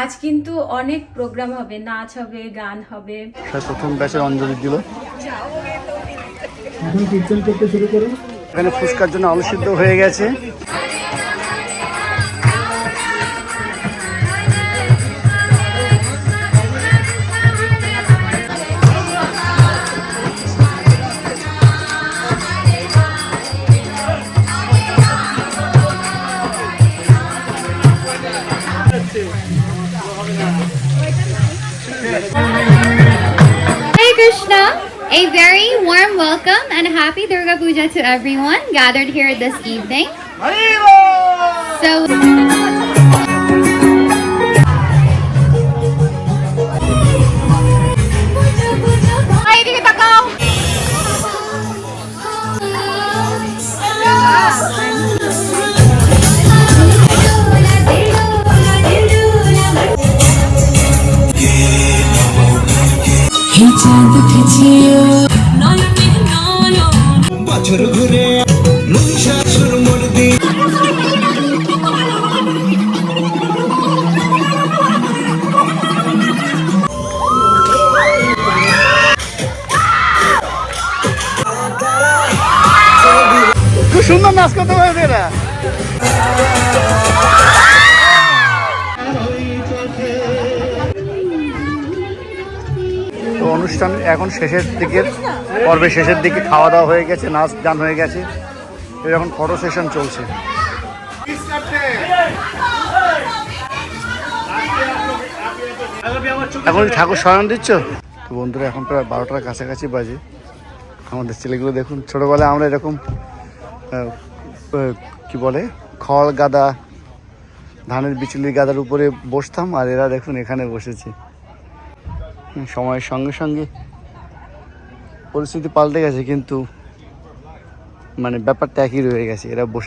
আজ কিন্তু অনেক প্রোগ্রাম হবে নাচ হবে গান হবে। প্রথম ব্যাচের অঞ্জলি দিল। এখন কীর্তন করতে শুরু করো। এখানে ফুচকার জন্য আলু সিদ্ধ হয়ে গেছে। Hare Krishna, a very warm welcome and happy Durga Puja to everyone gathered here this evening. So, বছর ঘুরে সুন্দর নাচ করতে পারবে এরা। অনুষ্ঠান এখন শেষের দিকের পর্বের শেষের দিকে খাওয়া দাওয়া হয়ে গেছে, নাচ গান হয়ে গেছে। এখন ফটো সেশন চলছে। এখন ঠাকুর শয়ন দিচ্ছ? তো বন্ধুরা, এখন প্রায় বারোটার কাছাকাছি বাজে। আমাদের ছেলেগুলো দেখুন, ছোটোবেলায় আমরা এরকম কি বলে, খড় গাদা, ধানের বিচুলির গাদার উপরে বসতাম, আর এরা দেখুন এখানে বসেছে। সময়ের সঙ্গে সঙ্গে পরিস্থিতি পাল্টে গেছে কিন্তু মানে ব্যাপারটা একই রয়ে গেছে এরা বসে